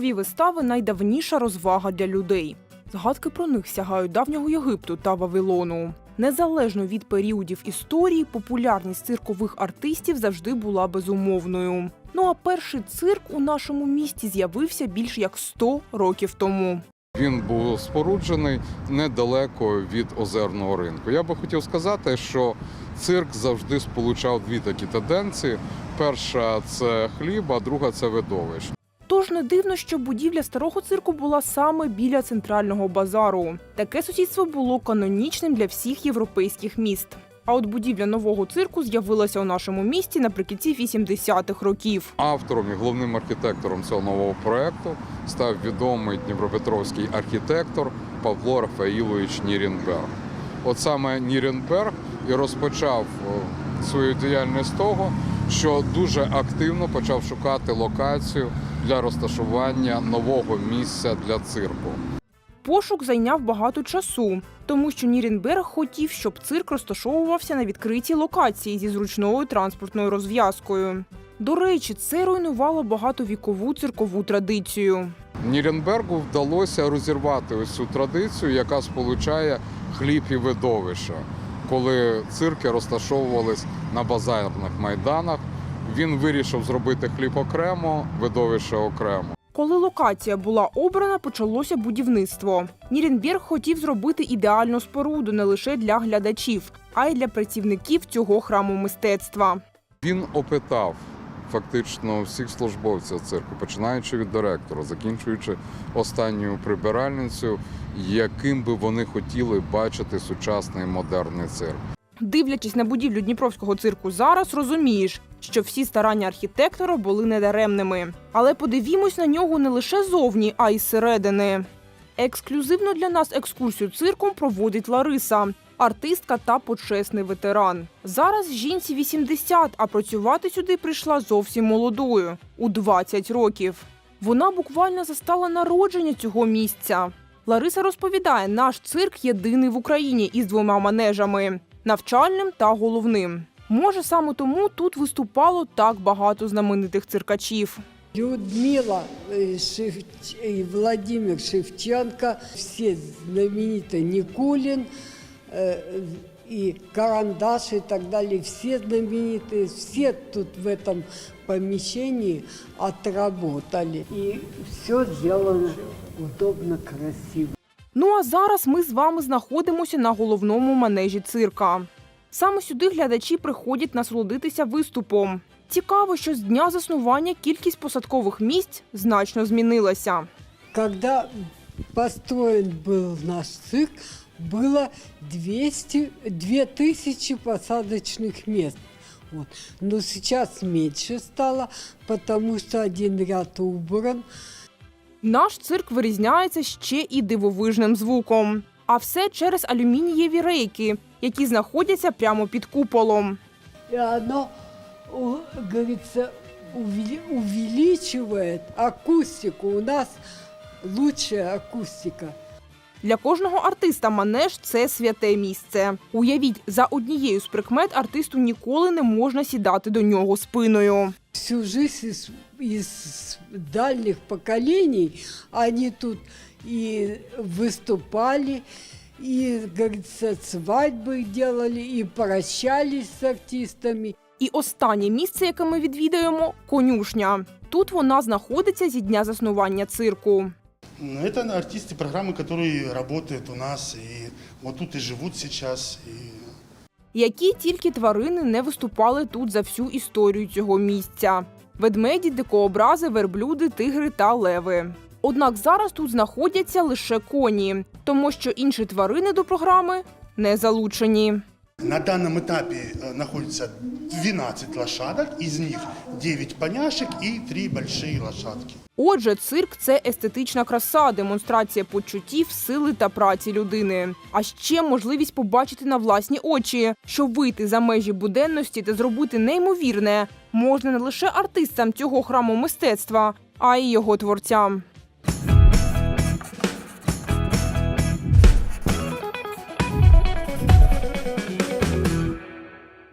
Циркові вистави найдавніша розвага для людей. Згадки про них сягають давнього Єгипту та Вавилону. Незалежно від періодів історії, популярність циркових артистів завжди була безумовною. Ну а перший цирк у нашому місті з'явився більш як 100 років тому. Він був споруджений недалеко від озерного ринку. Я би хотів сказати, що цирк завжди сполучав дві такі тенденції: перша це хліб, а друга це видовище. Тож не дивно, що будівля старого цирку була саме біля центрального базару. Таке сусідство було канонічним для всіх європейських міст. А от будівля нового цирку з'явилася у нашому місті наприкінці 80-х років. Автором і головним архітектором цього нового проекту став відомий дніпропетровський архітектор Павло Рафаїлович Нірінберг. От саме Нірінберг і розпочав е, свою діяльність того, що дуже активно почав шукати локацію для розташування нового місця для цирку. Пошук зайняв багато часу, тому що Нірінберг хотів, щоб цирк розташовувався на відкритій локації зі зручною транспортною розв'язкою. До речі, це руйнувало багатовікову циркову традицію. Ніренбергу вдалося розірвати ось цю традицію, яка сполучає хліб і видовище. Коли цирки розташовувались на базарних майданах, він вирішив зробити хліб окремо, видовище окремо. Коли локація була обрана, почалося будівництво. Ніренберг хотів зробити ідеальну споруду не лише для глядачів, а й для працівників цього храму мистецтва. Він опитав фактично всіх службовців цирку, починаючи від директора, закінчуючи останньою прибиральницею, яким би вони хотіли бачити сучасний модерний цирк. Дивлячись на будівлю Дніпровського цирку зараз, розумієш, що всі старання архітектора були недаремними. Але подивімось на нього не лише зовні, а й зсередини. Ексклюзивно для нас екскурсію цирком проводить Лариса, артистка та почесний ветеран. Зараз жінці 80, а працювати сюди прийшла зовсім молодою у 20 років. Вона буквально застала народження цього місця. Лариса розповідає, наш цирк єдиний в Україні із двома манежами навчальним та головним. Може, саме тому тут виступало так багато знаменитих циркачів. Людмила э, Шевч- и Владимир Шевченко, все знаменитые Никулин э, и Карандаш и так далее, все знаменитые, все тут в этом помещении отработали. И все сделано удобно, красиво. Ну а зараз ми з вами знаходимося на головному манежі цирка. Саме сюди глядачі приходять насолодитися виступом. Цікаво, що з дня заснування кількість посадкових місць значно змінилася. Когда построен был наш цирк, было 200, 2000 посадочных мест. Вот. Но сейчас меньше стало, потому что один ряд убран. Наш цирк вирізняється ще і дивовижним звуком. А все через алюмінієві рейки, які знаходяться прямо під куполом. И оно, у- говорится, увеличивает акустику. У нас лучшая акустика. Для кожного артиста манеж це святе місце. Уявіть, за однією з прикмет артисту ніколи не можна сідати до нього спиною. всю жизнь из, из дальних поколений они тут и выступали, и, говорится, свадьбы делали, и прощались с артистами. І останнє місце, яке ми відвідаємо конюшня. Тут вона знаходиться зі дня заснування цирку. Ну, Это артисты программы, которые работают у нас, и вот тут и живут сейчас. И Які тільки тварини не виступали тут за всю історію цього місця: ведмеді, дикообрази, верблюди, тигри та леви. Однак зараз тут знаходяться лише коні, тому що інші тварини до програми не залучені. на данном этапе э, находится 12 лошадок, из них 9 поняшек и 3 большие лошадки. Отже, цирк це естетична краса, демонстрація почуттів, сили та праці людини. А ще можливість побачити на власні очі, що вийти за межі буденності та зробити неймовірне можна не лише артистам цього храму мистецтва, а й його творцям.